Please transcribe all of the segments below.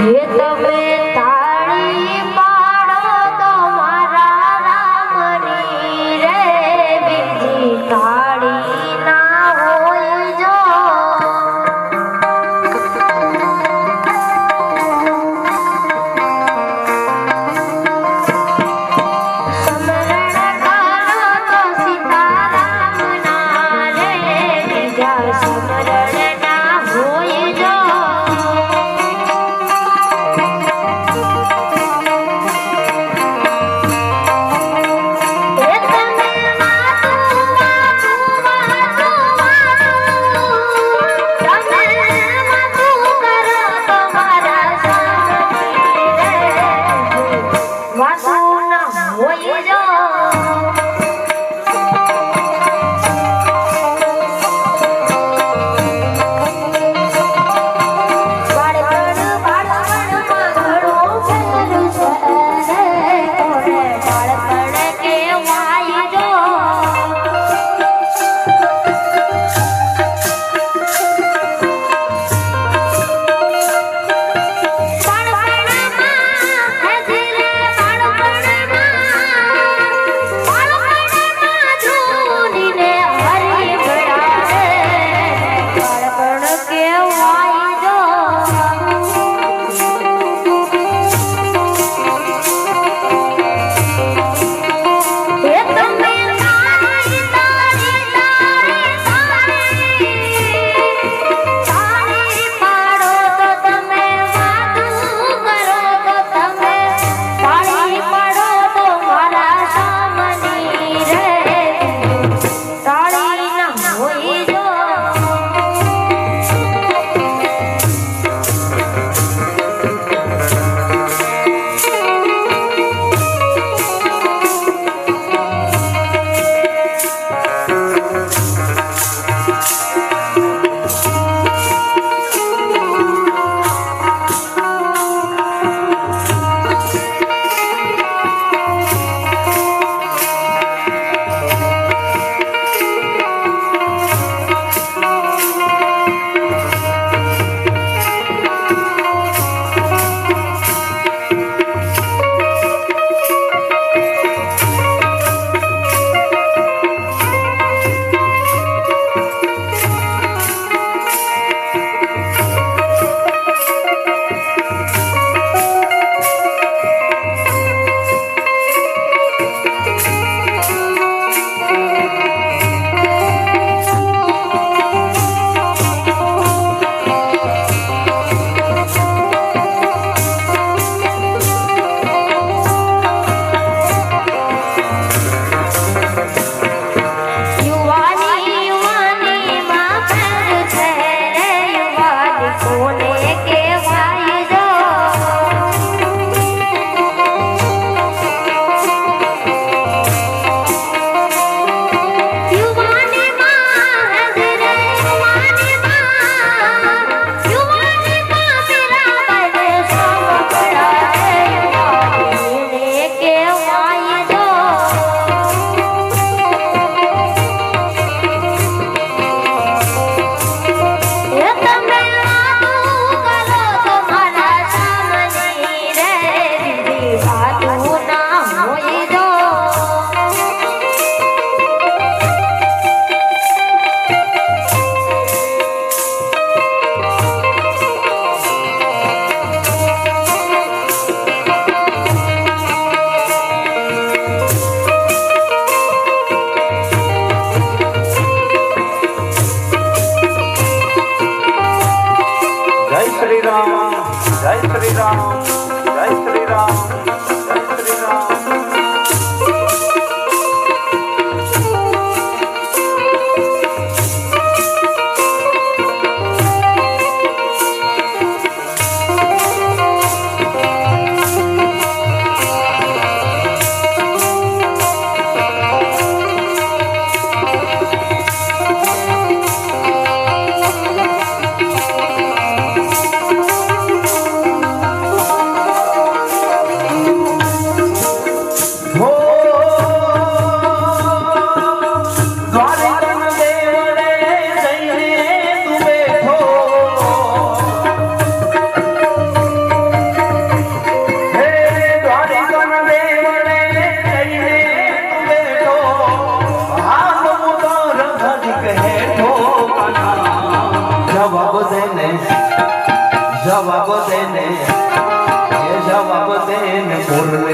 હે તમે corner.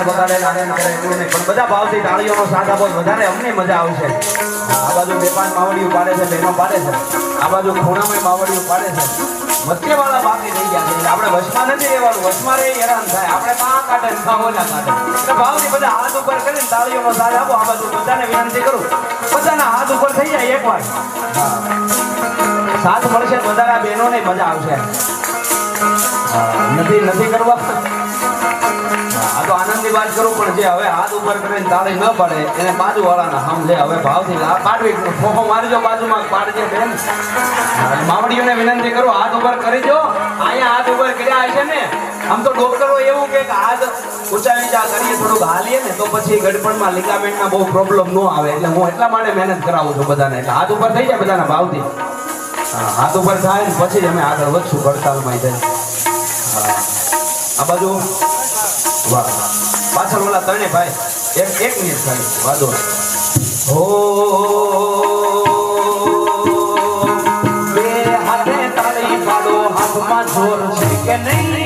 આનંદ કરે એટલું નહીં. પણ બધા ભાવથી તાળીઓનો સાથ આપો વધારે અમને મજા આવશે. આ બાજુ બે માવડીઓ પાડે છે, બેનો પાડે છે. આ બાજુ ખૂણામાં માવડીઓ પાડે છે. વચ્ચેવાળા બાકી થઈ ગયા છે. આપણે વચમાં નથી રહેવાનું. વચમાં રહી હેરાન થાય. આપણે કાં કાઢે ને કાં કાઢે ભાવથી બધા હાથ ઉપર કરીને તાળીઓનો સાથ આપો. આ બાજુ બધાને વિનંતી કરું. બધાના હાથ ઉપર થઈ જાય એકવાર. સાથ મળશે, વધારે બહેનોને મજા આવશે. નથી નથી કરવા. આ તો આનંદની વાત કરું, પણ જે હવે હાથ ઉપર કરીને તાળી ન પડે, એને બાજુ વાળાના સમજે હવે ભાવથી આ પાડવી, ફોફો બાજુમાં, પાડજે બેન. માવડીઓને વિનંતી કરું, હાથ ઉપર કરી દો. અહીંયા હાથ ઉપર કર્યા હશે ને, આમ તો ડોક્ટરો એવું કે હાથ ઊંચા નીચા કરીએ, થોડુંક હાલીએ ને, તો પછી ગડપણમાં લિગામેન્ટમાં બહુ પ્રોબ્લેમ ન આવે. એટલે હું એટલા માટે મહેનત કરાવું છું બધાને. એટલે હાથ ઉપર થઈ જાય બધાના ભાવથી. હાથ ઉપર થાય ને પછી જ અમે આગળ વધશું પડતાલમાં હા. આ બાજુ? વાહ. પાછળ ઓલા ત્રણે ભાઈ. એક એક મિનિટ ખાલી વાંધો. હો. બે હાથે તાળી પાડો, હાથમાં જોર છે કે નહીં?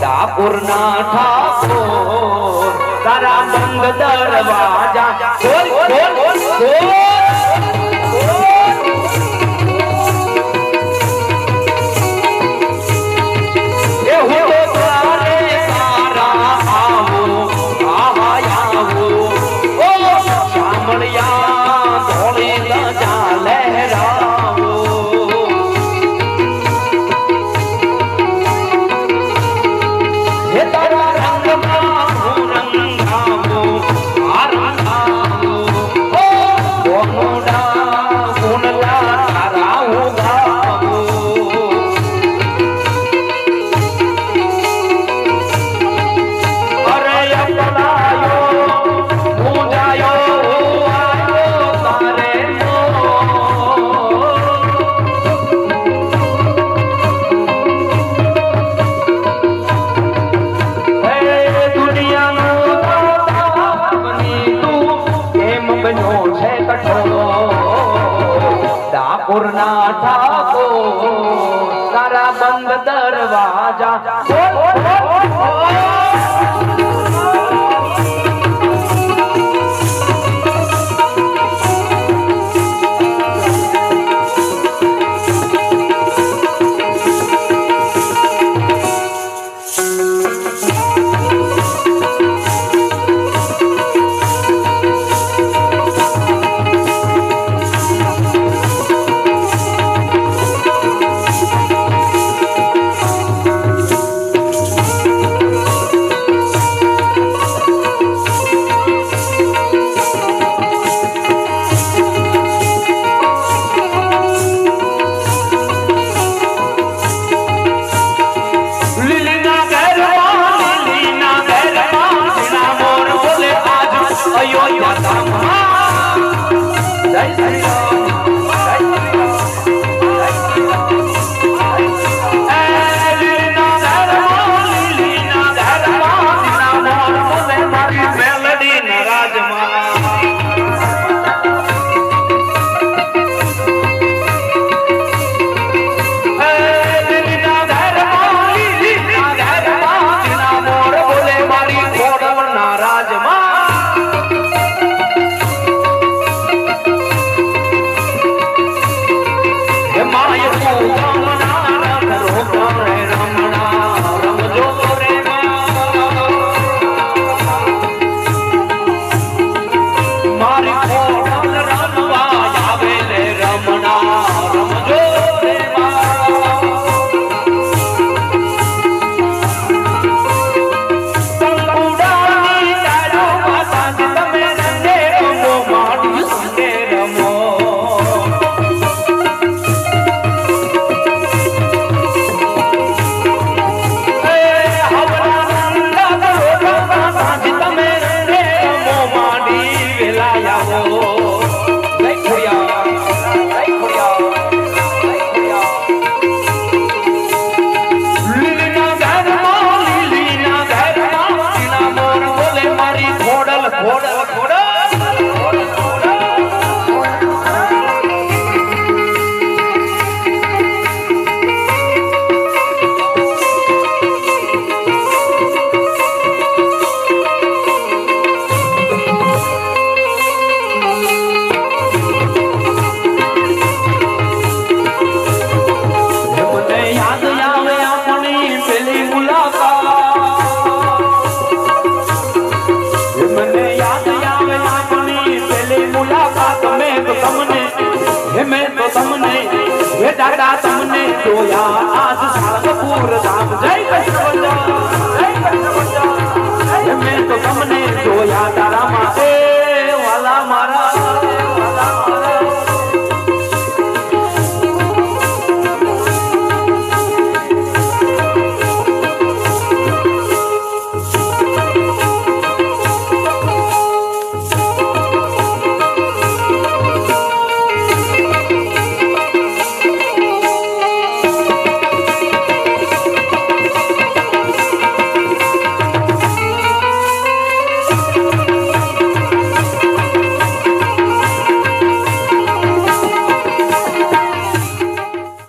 ડાકોરના ઠાકોર તારા બંધ દરવાજા ખોલ ખોલ ખોલ